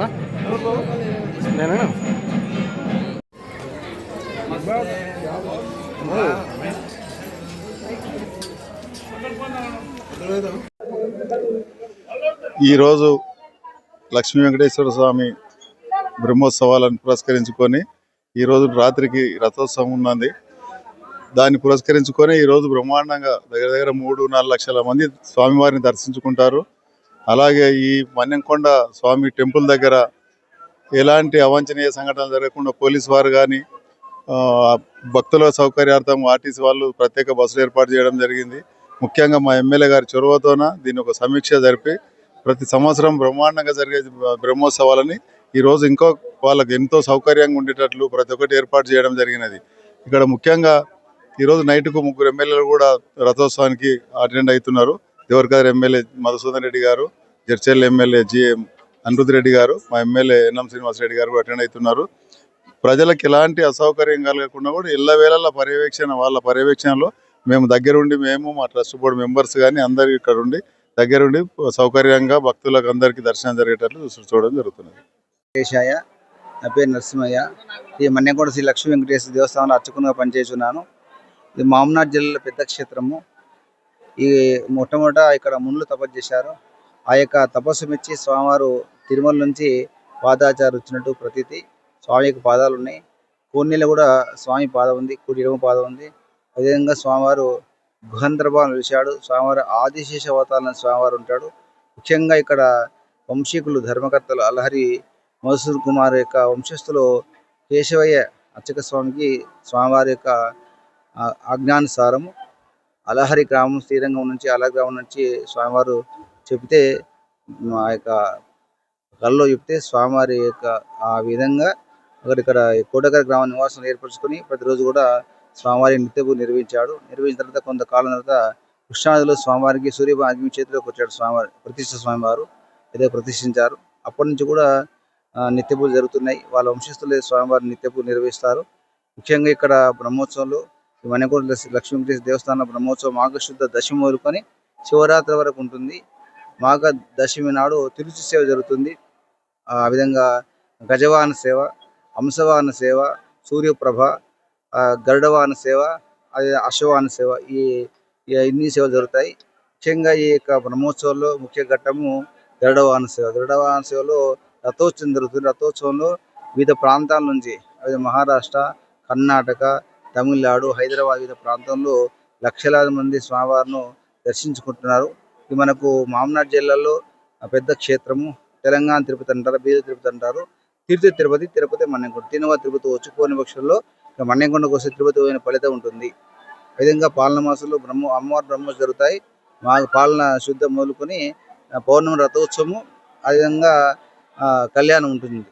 అన్నా నేనేనా ఈరోజు లక్ష్మీ వెంకటేశ్వర స్వామి బ్రహ్మోత్సవాలను పురస్కరించుకొని ఈరోజు రాత్రికి రథోత్సవం ఉన్నది. దాన్ని పురస్కరించుకొని ఈరోజు బ్రహ్మాండంగా దగ్గర దగ్గర మూడు నాలుగు లక్షల మంది స్వామివారిని దర్శించుకుంటారు. అలాగే ఈ మన్నెంకొండ స్వామి టెంపుల్ దగ్గర ఎలాంటి అవాంఛనీయ సంఘటనలు జరగకుండా పోలీస్ వారు కానీ భక్తుల సౌకర్యార్థం ఆర్టీసీ వాళ్ళు ప్రత్యేక బస్సులు ఏర్పాటు చేయడం జరిగింది. ముఖ్యంగా మా ఎమ్మెల్యే గారి చొరవతోన దీన్ని ఒక సమీక్ష జరిపి ప్రతి సంవత్సరం బ్రహ్మాండంగా జరిగే బ్రహ్మోత్సవాలని ఈరోజు ఇంకో వాళ్ళకి ఎంతో సౌకర్యంగా ఉండేటట్లు ప్రతి ఒక్కటి ఏర్పాటు చేయడం జరిగినది. ఇక్కడ ముఖ్యంగా ఈరోజు నైట్కు ముగ్గురు ఎమ్మెల్యేలు కూడా రథోత్సవానికి అటెండ్ అవుతున్నారు. దేవరకర్ ఎమ్మెల్యే మధుసూదన్ రెడ్డి గారు జడ్చర్ల ఎమ్మెల్యే జిఎం అనిరుద్ రెడ్డి గారు మా ఎమ్మెల్యే ఎన్ఎం శ్రీనివాస్ రెడ్డి గారు కూడా అటెండ్ అవుతున్నారు. ప్రజలకు ఎలాంటి అసౌకర్యం కలగకుండా కూడా ఇళ్ళ పర్యవేక్షణ వాళ్ళ పర్యవేక్షణలో మేము దగ్గరుండి మేము మా ట్రస్ట్ బోర్డు మెంబర్స్ కానీ అందరు ఇక్కడ ఉండి దగ్గరుండి సౌకర్యంగా భక్తులకు అందరికీ దర్శనం జరిగేటట్లు చూడడం జరుగుతున్నది. నా పేరు నరసింహయ్య. ఈ మన్నెకొండ శ్రీ లక్ష్మీ వెంకటేశ్వర దేవస్థానంలో అర్చకునిగా పనిచేస్తున్నాను. ఇది మామనాథ్ జిల్లాలో పెద్ద క్షేత్రము. ఈ మొట్టమొదట ఇక్కడ మునులు తపస్సు చేశారు. ఆ యొక్క తపస్సు మెచ్చి స్వామివారు తిరుమల నుంచి పాదాచారు వచ్చినట్టు ప్రతీతి. స్వామి యొక్క పాదాలు ఉన్నాయి. కోన్నెలో కూడా స్వామి పాదం ఉంది. కుడి ఎడమ పాదం ఉంది. అదేవిధంగా స్వామివారు గుహంధ్రభావం నిలిచాడు స్వామివారు ఆదిశేష అవతారం స్వామివారు ఉంటాడు. ముఖ్యంగా ఇక్కడ వంశీకులు ధర్మకర్తలు అలహరి మధుసూర్ కుమార్ యొక్క వంశస్థులు కేశవయ్య అర్చక స్వామికి స్వామివారి యొక్క ఆ- ఆజ్ఞానుసారము అలహరి గ్రామం శ్రీరంగం నుంచి అల గ్రామం నుంచి స్వామివారు చెబితే ఆ యొక్క కళ్ళలో చెప్తే స్వామివారి యొక్క ఆ విధంగా అక్కడ ఇక్కడ కోటగర గ్రామ నివాసం ఏర్పరచుకొని ప్రతిరోజు కూడా స్వామివారి నిత్యపు నిర్వహించాడు. నిర్వహించిన తర్వాత కొంతకాలం తర్వాత కృష్ణానదిలో స్వామివారికి సూర్యభాగ్యం చేతిలోకి వచ్చాడు స్వామివారి ప్రతిష్ఠ స్వామివారు ఏదో ప్రతిష్ఠించారు. అప్పటి నుంచి కూడా ఆ, జరుగుతున్నాయి. వాళ్ళ వంశస్థులే స్వామివారి నిత్య నిర్వహిస్తారు. ముఖ్యంగా ఇక్కడ బ్రహ్మోత్సవంలో ఈ మణికూడ లక్ష్మీ దేవస్థాన బ్రహ్మోత్సవం మాఘశుద్ధ దశమి మొదలుకొని శివరాత్రి వరకు ఉంటుంది. మాఘ దశమి నాడు తిరుచి సేవ జరుగుతుంది. ఆ విధంగా గజవాహన సేవ హంసవాహన సేవ సూర్యప్రభ గరుడవాహన సేవ అదే అశ్వవాహన సేవ ఈ ఈ ఇన్ని సేవలు జరుగుతాయి. ముఖ్యంగా ఈ యొక్క బ్రహ్మోత్సవంలో ముఖ్య ఘట్టము గరుడవాహన సేవ. గరుడవాహన సేవలో రథోత్సవం జరుగుతుంది. రథోత్సవంలో వివిధ ప్రాంతాల నుంచి అదే మహారాష్ట్ర కర్ణాటక తమిళనాడు హైదరాబాద్ వివిధ ప్రాంతంలో లక్షలాది మంది స్వామివారిను దర్శించుకుంటున్నారు. ఇది మనకు మామనాడు జిల్లాలో పెద్ద క్షేత్రము. తెలంగాణ తిరుపతి అంటారు బీద తిరుపతి అంటారు. తిరుపతి తిరుపతి తిరుపతి మన్నెంకొండ తినవ తిరుపతి వచ్చిపోని పక్షంలో ఇక మన్నెంకొండకు వస్తే తిరుపతి పోయిన ఫలితం ఉంటుంది. ఈ విధంగా పాలన మాసంలో బ్రహ్మ అమ్మవారి బ్రహ్మ జరుగుతాయి. మా పాలన శుద్ధ మొదలుకొని పౌర్ణమి రథోత్సవము అదేవిధంగా కళ్యాణం ఉంటుంది.